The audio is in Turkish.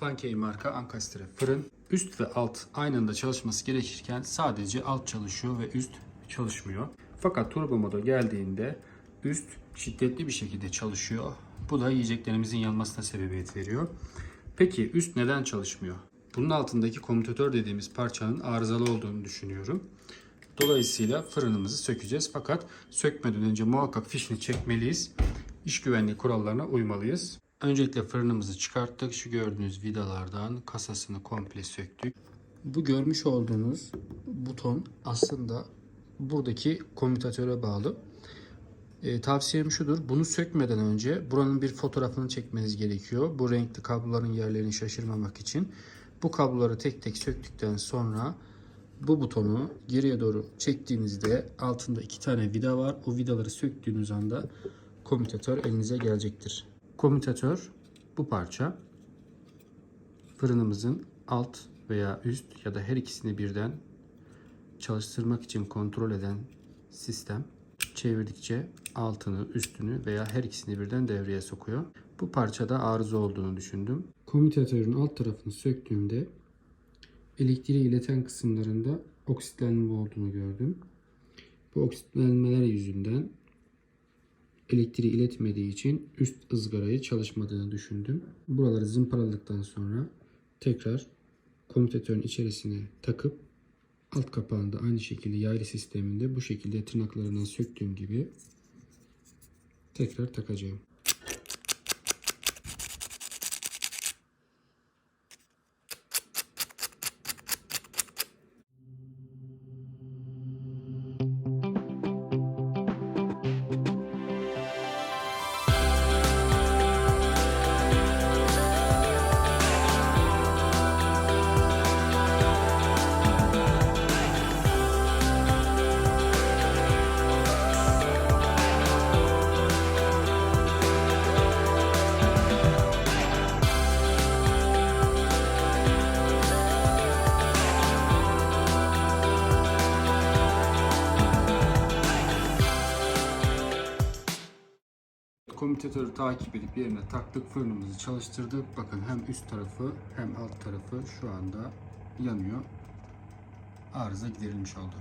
Funkey marka ankastre fırın. Üst ve alt aynı anda çalışması gerekirken sadece alt çalışıyor ve üst çalışmıyor. Fakat turbo moda geldiğinde üst şiddetli bir şekilde çalışıyor. Bu da yiyeceklerimizin yanmasına sebebiyet veriyor. Peki üst neden çalışmıyor? Bunun altındaki komutatör dediğimiz parçanın arızalı olduğunu düşünüyorum. Dolayısıyla fırınımızı sökeceğiz. Fakat sökmeden önce muhakkak fişini çekmeliyiz. İş güvenliği kurallarına uymalıyız. Öncelikle fırınımızı çıkarttık. Şu gördüğünüz vidalardan kasasını komple söktük. Bu görmüş olduğunuz buton aslında buradaki komütatöre bağlı. E, tavsiyem şudur. Bunu sökmeden önce buranın bir fotoğrafını çekmeniz gerekiyor. Bu renkli kabloların yerlerini şaşırmamak için. Bu kabloları tek tek söktükten sonra bu butonu geriye doğru çektiğinizde altında iki tane vida var. O vidaları söktüğünüz anda komütatör elinize gelecektir. Komütatör bu parça fırınımızın alt veya üst ya da her ikisini birden çalıştırmak için kontrol eden sistem çevirdikçe altını, üstünü veya her ikisini birden devreye sokuyor. Bu parçada arıza olduğunu düşündüm. Komütatörün alt tarafını söktüğümde elektriği ileten kısımlarında oksitlenme olduğunu gördüm. Bu oksitlenmeler yüzünden elektriği iletmediği için üst ızgarayı çalışmadığını düşündüm. Buraları zımparaladıktan sonra tekrar komütatörün içerisine takıp alt kapağını da aynı şekilde yaylı sisteminde bu şekilde tırnaklarından söktüğüm gibi tekrar takacağım. Komütatörü takip edip yerine taktık fırınımızı çalıştırdık. Bakın hem üst tarafı hem alt tarafı şu anda yanıyor. Arıza giderilmiş oldu.